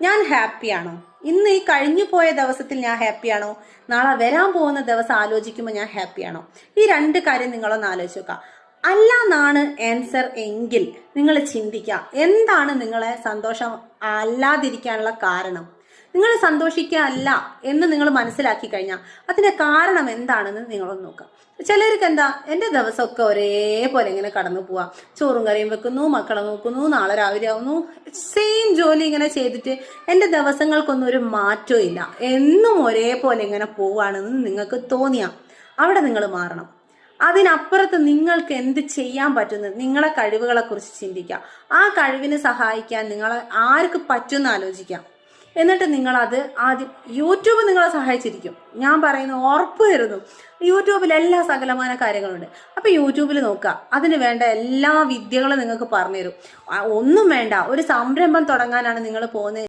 ഞാൻ ഹാപ്പിയാണോ ഇന്ന് ഈ കഴിഞ്ഞു പോയ ദിവസത്തിൽ ഞാൻ ഹാപ്പിയാണോ നാളെ വരാൻ പോകുന്ന ദിവസം ആലോചിക്കുമ്പോൾ ഞാൻ ഹാപ്പിയാണോ ഈ രണ്ട് കാര്യം നിങ്ങളൊന്ന് ആലോചിച്ച് നോക്കുക. അല്ല എന്നാണ് ആൻസർ എങ്കിൽ നിങ്ങൾ ചിന്തിക്കുക. എന്താണ് നിങ്ങളെ സന്തോഷം അല്ലാതിരിക്കാനുള്ള കാരണം? നിങ്ങൾ സന്തോഷിക്കുക അല്ല എന്ന് നിങ്ങൾ മനസ്സിലാക്കി കഴിഞ്ഞാൽ അതിന്റെ കാരണം എന്താണെന്ന് നിങ്ങളൊന്ന് നോക്കാം. ചിലർക്ക് എന്താ എന്റെ ദിവസമൊക്കെ ഒരേപോലെ ഇങ്ങനെ കടന്നു പോവാ. ചോറും കറിയും വെക്കുന്നു മക്കളെ നോക്കുന്നു നാളെ രാവിലെ ആവുന്നു. സെയിം ജോലി ഇങ്ങനെ ചെയ്തിട്ട് എന്റെ ദിവസങ്ങൾക്കൊന്നും ഒരു മാറ്റവും ഇല്ല. എന്നും ഒരേപോലെ ഇങ്ങനെ പോവാണെന്ന് നിങ്ങൾക്ക് തോന്നിയ അവിടെ നിങ്ങൾ മാറണം. അതിനപ്പുറത്ത് നിങ്ങൾക്ക് എന്ത് ചെയ്യാൻ പറ്റുന്നത് നിങ്ങളെ കഴിവുകളെ കുറിച്ച് ചിന്തിക്കാം. ആ കഴിവിനെ സഹായിക്കാൻ നിങ്ങളെ ആർക്ക് പറ്റുമെന്ന് ആലോചിക്കാം. എന്നിട്ട് നിങ്ങളത് ആദ്യം യൂട്യൂബ് നിങ്ങളെ സഹായിച്ചിരിക്കും. ഞാൻ പറയുന്ന ഉറപ്പ് തരുന്നു യൂട്യൂബിൽ എല്ലാ സകലമാന കാര്യങ്ങളുണ്ട്. അപ്പോൾ യൂട്യൂബിൽ നോക്കുക. അതിന് വേണ്ട എല്ലാ വിദ്യകളും നിങ്ങൾക്ക് പറഞ്ഞുതരും. ഒന്നും വേണ്ട. ഒരു സംരംഭം തുടങ്ങാനാണ് നിങ്ങൾ പോകുന്നത്.